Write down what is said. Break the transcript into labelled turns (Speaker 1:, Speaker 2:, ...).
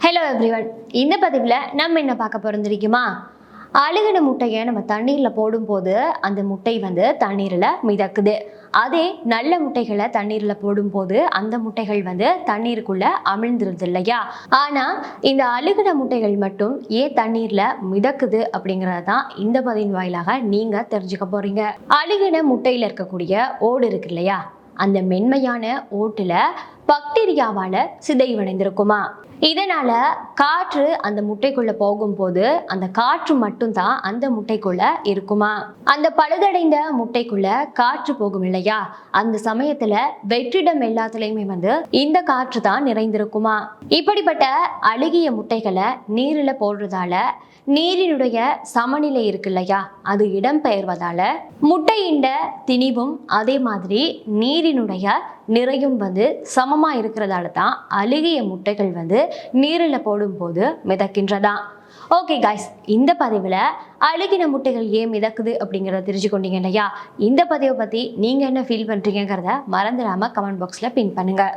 Speaker 1: Hello everyone இந்த பதிவில் நம்ம என்ன பார்க்க போகிறோம் தெரியுமா? அழுகின முட்டையை நம்ம தண்ணீரில் போடும்போது அந்த முட்டை வந்து தண்ணீரில் மிதக்குது. அதே நல்ல முட்டைகளை தண்ணீரில் போடும்போது அந்த முட்டைகள் வந்து தண்ணீருக்குள்ளே அமிழ்ந்துருது இல்லையா? ஆனால் இந்த அழுகின முட்டைகள் மட்டும் ஏன் தண்ணீரில் மிதக்குது அப்படிங்கிறது தான் இந்த பதிவின் வாயிலாக நீங்கள் தெரிஞ்சுக்க போகிறீங்க அழுகின முட்டையில் இருக்கக்கூடிய ஓடு இருக்கு இல்லையா? அந்த மென்மையான ஓட்டில் பாக்டீரியாவால சிதைவடைந்திருக்குமா? இதனால காற்று அந்த முட்டைக்குள்ள போகும்போது அந்த காற்று மட்டும்தான் அந்த முட்டைக்குள்ள இருக்குமா? அந்த பழுதடைந்த முட்டைக்குள்ள காற்று போகும் இல்லையா? அந்த சமயத்துல வெற்றிடம் எல்லாத்துலயுமே வந்து இந்த காற்று தான் நிறைந்திருக்குமா? இப்படிப்பட்ட அழுகிய முட்டைகளை நீரில் போடுறதால நீரினுடைய சமநிலை இருக்கு இல்லையா? அது இடம்பெயர்வதால முட்டையிண்ட திணிவும் அதே மாதிரி நீரினுடைய நிறையும் வந்து சம சமமாக இருக்கிறதால தான் அழுகிய முட்டைகள் வந்து நீரில் போடும்போது மிதக்கின்றதா? ஓகே காய்ஸ் இந்த பதிவில் அழுகின முட்டைகள் ஏன் மிதக்குது அப்படிங்கிறத தெரிஞ்சுக்கொண்டீங்க இல்லையா? இந்த பதிவை பற்றி நீங்கள் என்ன ஃபீல் பண்ணுறீங்கிறத மறந்துடாமல் கமெண்ட் பாக்ஸில் பின் பண்ணுங்கள்